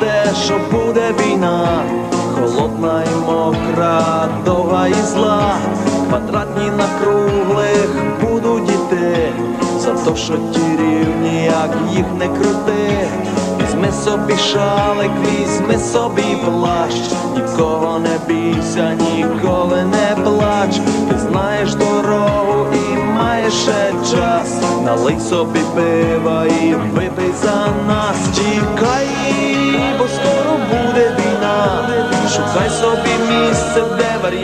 те, що буде війна, холодна і мокра, довга і зла, квадратні на круглих будуть іти, за то, що ті рівні, як їх не крути. Візьми собі шалик, візьми собі плащ, нікого не бійся, ніколи не плач, ти знаєш дорогу і маєш ще час, налий собі пива і випий за нас, тікай,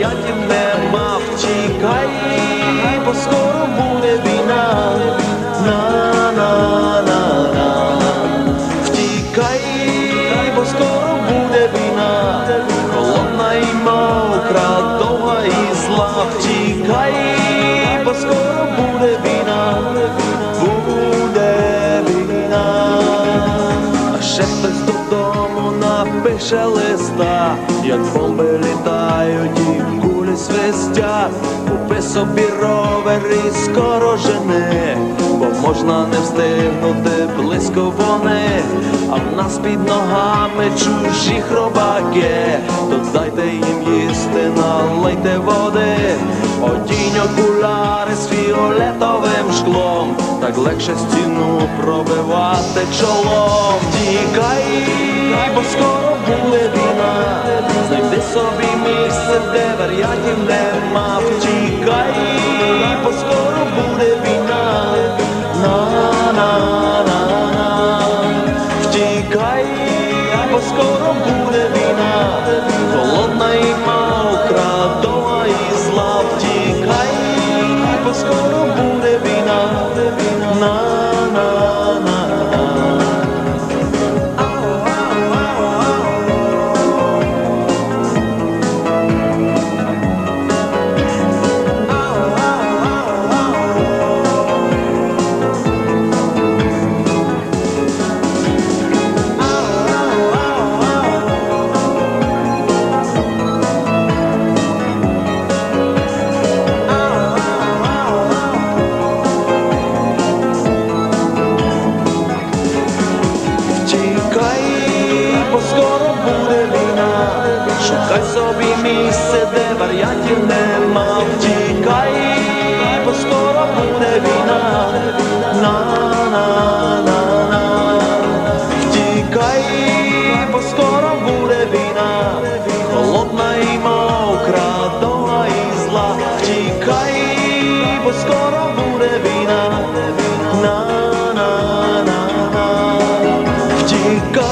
де варіантів нема, втікай, бо скоро буде війна, на-на-на-на. Втікай, бо скоро буде війна, холодна і мокра, довга і зла. Втікай, бо скоро буде війна, буде війна. А ще хтось додому напише листа, як бомби літають і кулі свистять. Купи собі ровер і скоро жени, бо можна не встигнути близько вони, а в нас під ногами чужі хробаки, то дайте їм їсти, налийте води, одінь окуляри з фіолетовим шклом, так легше стіну пробивати чолом. Бо скоро буде війна, знайди собі місце, де варіантів нема. Втікай, бо скоро буде війна. На-на-на-на. Втікай, бо скоро буде війна, шукай собі місце, де варіантів нема, втікай, бо скоро буде війна, на-на-на-на, втікай, бо скоро буде війна, холодна і мокра, дома і зла, втікай, бо скоро буде війна, на-на-на-на, втікай.